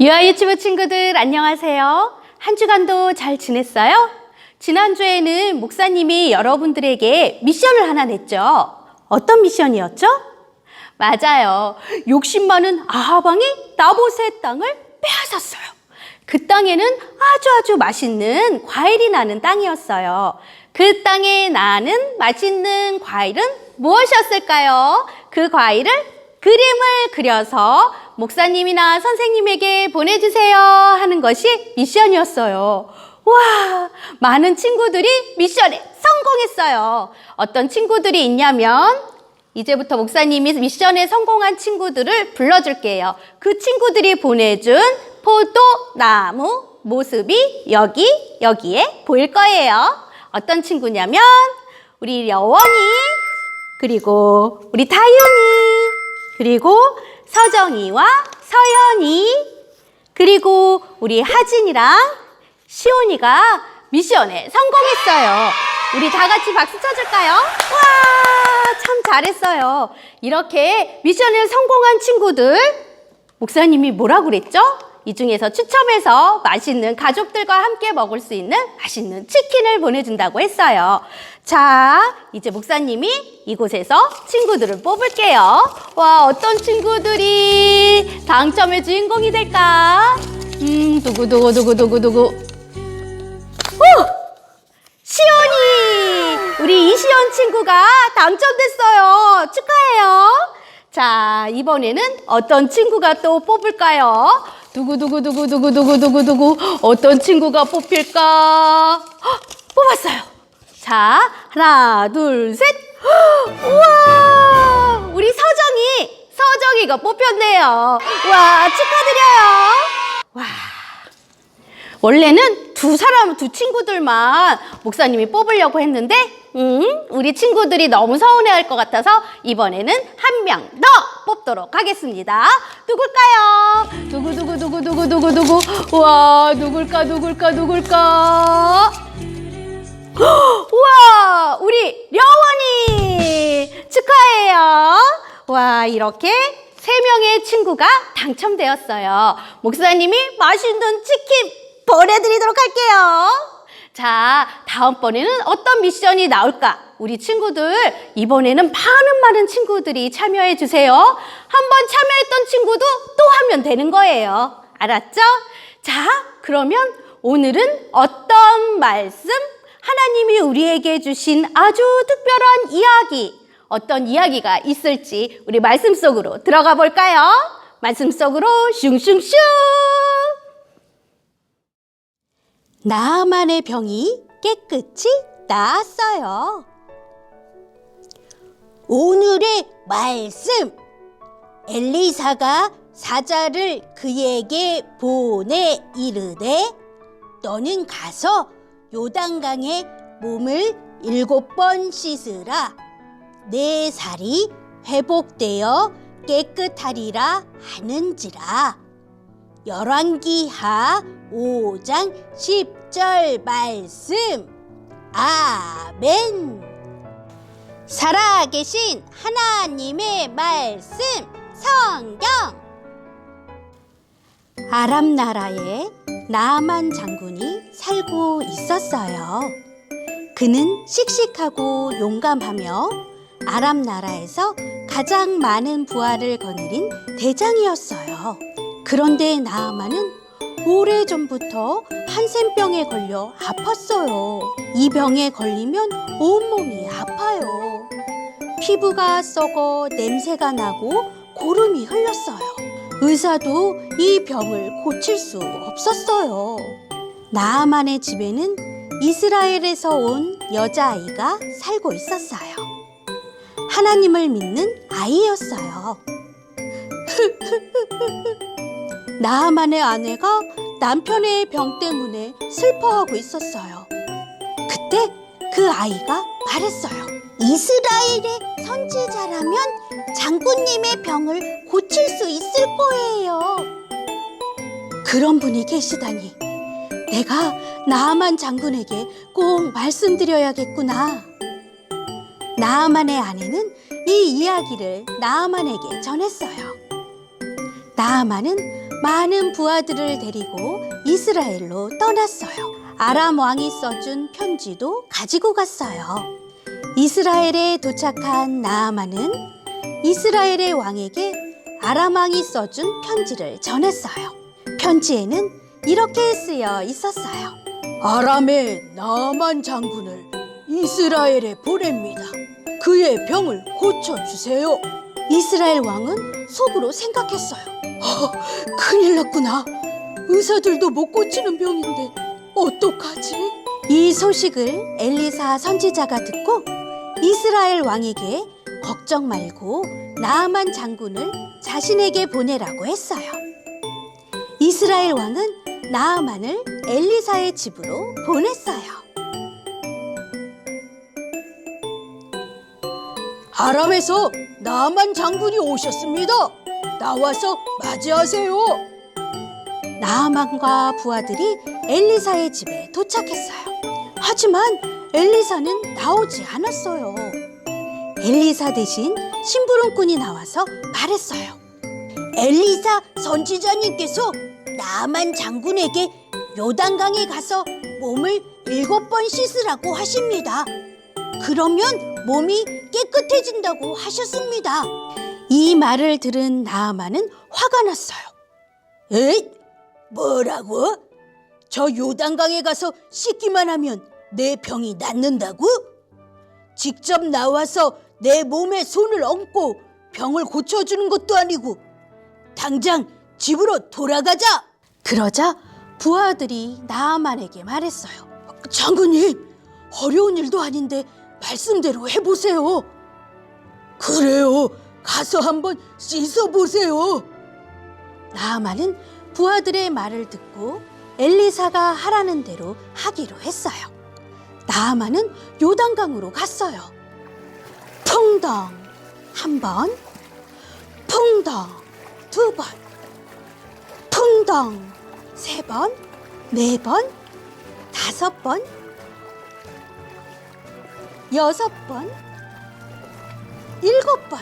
유아 유치부 친구들 안녕하세요. 한 주간도 잘 지냈어요? 지난주에는 목사님이 여러분들에게 미션을 하나 냈죠. 어떤 미션이었죠? 맞아요. 욕심 많은 아하방이 나봇의 땅을 빼앗았어요. 그 땅에는 아주 아주 맛있는 과일이 나는 땅이었어요. 그 땅에 나는 맛있는 과일은 무엇이었을까요? 그 과일을 그림을 그려서 목사님이나 선생님에게 보내주세요 하는 것이 미션이었어요. 와, 많은 친구들이 미션에 성공했어요. 어떤 친구들이 있냐면, 이제부터 목사님이 미션에 성공한 친구들을 불러줄게요. 그 친구들이 보내준 포도나무 모습이 여기, 여기에 보일 거예요. 어떤 친구냐면, 우리 여원이, 그리고 우리 다윤이, 그리고 서정이와 서연이, 그리고 우리 하진이랑 시온이가 미션에 성공했어요. 우리 다 같이 박수 쳐줄까요? 와, 참 잘했어요. 이렇게 미션에 성공한 친구들, 목사님이 뭐라고 그랬죠? 이 중에서 추첨해서 맛있는 가족들과 함께 먹을 수 있는 맛있는 치킨을 보내준다고 했어요. 자, 이제 목사님이 이곳에서 친구들을 뽑을게요. 와, 어떤 친구들이 당첨의 주인공이 될까? 음, 두구두구두구두구두구. 오! 시온이! 우리 이시연 친구가 당첨됐어요. 축하해요. 자, 이번에는 어떤 친구가 또 뽑을까요? 두구두구두구두구두구두구두구. 어떤 친구가 뽑힐까? 헉, 뽑았어요. 자, 하나, 둘, 셋. 헉, 우와! 우리 서정이, 서정이가 뽑혔네요. 와, 축하드려요. 와. 원래는 두 사람, 두 친구들만 목사님이 뽑으려고 했는데, 음, 우리 친구들이 너무 서운해할 것 같아서 이번에는 한 명 더 뽑도록 하겠습니다. 누굴까요? 누구 누구 누구 누구 누구 누구? 와, 누굴까, 누굴까, 누굴까? 헉, 우와, 우리 려원이 축하해요. 와, 이렇게 세 명의 친구가 당첨되었어요. 목사님이 맛있는 치킨 보내드리도록 할게요. 자, 다음번에는 어떤 미션이 나올까? 우리 친구들, 이번에는 많은 많은 친구들이 참여해 주세요. 한번 참여했던 친구도 또 하면 되는 거예요. 알았죠? 자, 그러면 오늘은 어떤 말씀? 하나님이 우리에게 주신 아주 특별한 이야기, 어떤 이야기가 있을지 우리 말씀 속으로 들어가 볼까요? 말씀 속으로 슝슝슝! 나만의 병이 깨끗이 나았어요. 오늘의 말씀. 엘리사가 사자를 그에게 보내 이르되 너는 가서 요단강에 몸을 일곱 번 씻으라. 내 살이 회복되어 깨끗하리라 하는지라. 열왕기하 5장 10절 말씀. 아멘. 살아계신 하나님의 말씀 성경 아람 나라에 나아만 장군이 살고 있었어요. 그는 씩씩하고 용감하며 아람 나라에서 가장 많은 부하를 거느린 대장이었어요. 그런데 나아만은 오래전부터 한센병에 걸려 아팠어요. 이 병에 걸리면 온몸이 아파요. 피부가 썩어 냄새가 나고 고름이 흘렀어요. 의사도 이 병을 고칠 수 없었어요. 나아만의 집에는 이스라엘에서 온 여자아이가 살고 있었어요. 하나님을 믿는 아이였어요. 나아만의 아내가 남편의 병 때문에 슬퍼하고 있었어요. 그때 그 아이가 말했어요. 이스라엘의 선지자라면 장군님의 병을 고칠 수 있을 거예요. 그런 분이 계시다니. 내가 나아만 장군에게 꼭 말씀드려야겠구나. 나아만의 아내는 이 이야기를 나아만에게 전했어요. 나아만은 많은 부하들을 데리고 이스라엘로 떠났어요. 아람 왕이 써준 편지도 가지고 갔어요. 이스라엘에 도착한 나아만은 이스라엘의 왕에게 아람 왕이 써준 편지를 전했어요. 편지에는 이렇게 쓰여 있었어요. 아람의 나만 장군을 이스라엘에 보냅니다. 그의 병을 고쳐주세요. 이스라엘 왕은 속으로 생각했어요. 아, 큰일 났구나. 의사들도 못 고치는 병인데 어떡하지? 이 소식을 엘리사 선지자가 듣고 이스라엘 왕에게 걱정 말고 나아만 장군을 자신에게 보내라고 했어요. 이스라엘 왕은 나아만을 엘리사의 집으로 보냈어요. 아람에서 나만 장군이 오셨습니다. 나와서 맞이하세요. 나아만과 부하들이 엘리사의 집에 도착했어요. 하지만 엘리사는 나오지 않았어요. 엘리사 대신 심부름꾼이 나와서 말했어요. 엘리사 선지자님께서 나만 장군에게 요단강에 가서 몸을 일곱 번 씻으라고 하십니다. 그러면 몸이 깨끗해진다고 하셨습니다. 이 말을 들은 나아만은 화가 났어요. 에이, 뭐라고? 저 요단강에 가서 씻기만 하면 내 병이 낫는다고? 직접 나와서 내 몸에 손을 얹고 병을 고쳐주는 것도 아니고 당장 집으로 돌아가자. 그러자 부하들이 나아만에게 말했어요. 장군님, 어려운 일도 아닌데 말씀대로 해보세요. 그래요. 가서 한번 씻어보세요. 나아만은 부하들의 말을 듣고 엘리사가 하라는 대로 하기로 했어요. 나아만은 요단강으로 갔어요. 풍덩 한 번, 풍덩 두 번, 풍덩 세 번, 네 번, 다섯 번, 여섯 번, 일곱 번.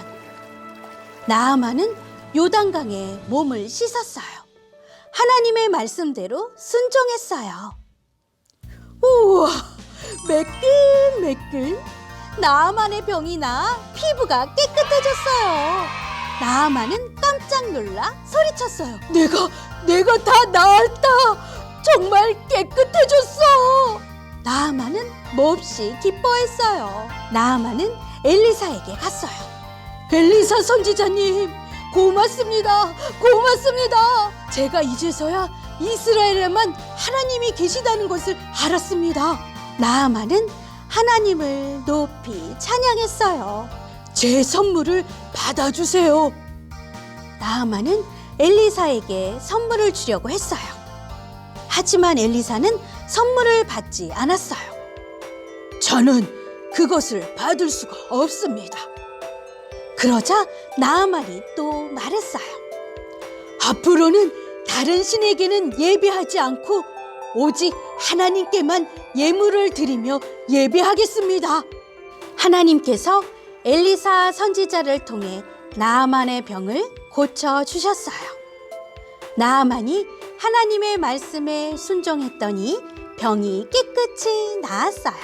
나아만은 요단강에 몸을 씻었어요. 하나님의 말씀대로 순종했어요. 우와, 매끈매끈. 나아만의 병이 나 피부가 깨끗해졌어요. 나아만은 깜짝 놀라 소리쳤어요. 내가 내가 다 나았다. 정말 깨끗해졌어. 나아만은 몹시 기뻐했어요. 나아만은 엘리사에게 갔어요. 엘리사 선지자님, 고맙습니다. 고맙습니다. 제가 이제서야 이스라엘에만 하나님이 계시다는 것을 알았습니다. 나아만은 하나님을 높이 찬양했어요. 제 선물을 받아주세요. 나아만은 엘리사에게 선물을 주려고 했어요. 하지만 엘리사는 선물을 받지 않았어요. 저는 그것을 받을 수가 없습니다. 그러자 나아만이 또 말했어요. 앞으로는 다른 신에게는 예배하지 않고 오직 하나님께만 예물을 드리며 예배하겠습니다. 하나님께서 엘리사 선지자를 통해 나아만의 병을 고쳐 주셨어요. 나아만이 하나님의 말씀에 순종했더니 병이 깨끗이 나았어요.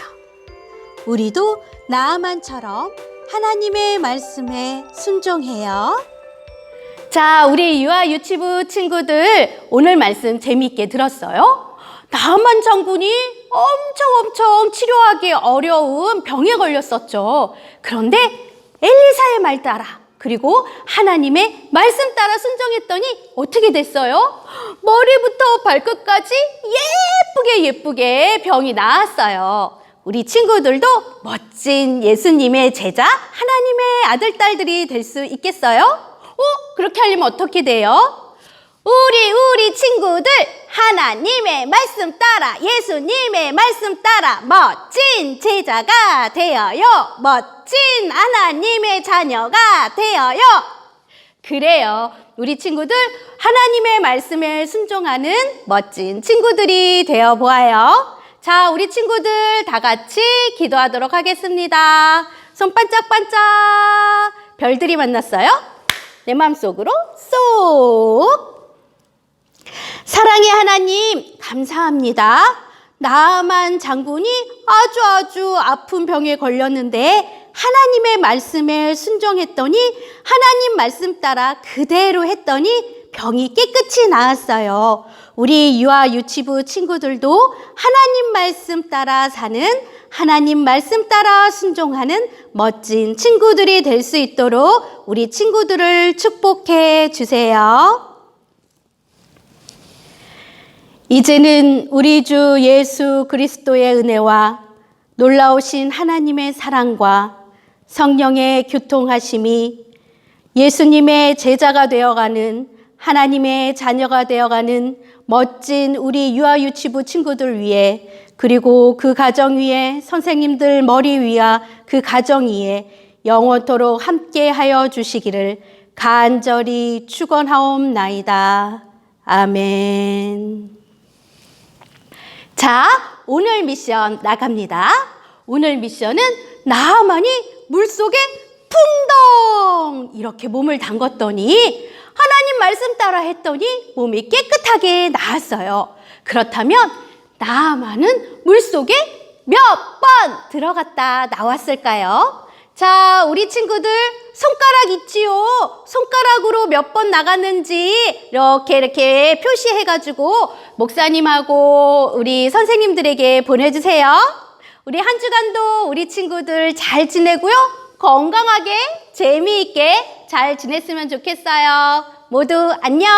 우리도 나아만처럼 하나님의 말씀에 순종해요. 자, 우리 유아 유치부 친구들 오늘 말씀 재미있게 들었어요? 나만 장군이 엄청 엄청 치료하기 어려운 병에 걸렸었죠. 그런데 엘리사의 말 따라 그리고 하나님의 말씀 따라 순종했더니 어떻게 됐어요? 머리부터 발끝까지 예쁘게 예쁘게 병이 나았어요. 우리 친구들도 멋진 예수님의 제자, 하나님의 아들, 딸들이 될 수 있겠어요? 어? 그렇게 하려면 어떻게 돼요? 우리, 우리 친구들, 하나님의 말씀 따라, 예수님의 말씀 따라, 멋진 제자가 되어요. 멋진 하나님의 자녀가 되어요. 그래요. 우리 친구들, 하나님의 말씀에 순종하는 멋진 친구들이 되어 보아요. 자, 우리 친구들 다 같이 기도하도록 하겠습니다. 손 반짝반짝. 별들이 만났어요? 내 마음속으로 쏙. 하나님, 감사합니다. 나만 장군이 아주 아주 아픈 병에 걸렸는데 하나님의 말씀에 순종했더니 하나님 말씀 따라 그대로 했더니 병이 깨끗이 나았어요. 우리 유아 유치부 친구들도 하나님 말씀 따라 사는 하나님 말씀 따라 순종하는 멋진 친구들이 될 수 있도록 우리 친구들을 축복해 주세요. 이제는 우리 주 예수 그리스도의 은혜와 놀라우신 하나님의 사랑과 성령의 교통하심이 예수님의 제자가 되어가는 하나님의 자녀가 되어가는 멋진 우리 유아유치부 친구들 위해 그리고 그 가정 위에 선생님들 머리 위와 그 가정 위에 영원토록 함께 하여 주시기를 간절히 축원하옵나이다. 아멘. 자, 오늘 미션 나갑니다. 오늘 미션은 나만이 물속에 풍덩 이렇게 몸을 담궜더니 하나님 말씀 따라 했더니 몸이 깨끗하게 나았어요. 그렇다면 나만은 물속에 몇 번 들어갔다 나왔을까요? 자, 우리 친구들 손가락 있지요? 손가락으로 몇 번 나갔는지 이렇게 이렇게 표시해가지고 목사님하고 우리 선생님들에게 보내주세요. 우리 한 주간도 우리 친구들 잘 지내고요. 건강하게 재미있게 잘 지냈으면 좋겠어요. 모두 안녕!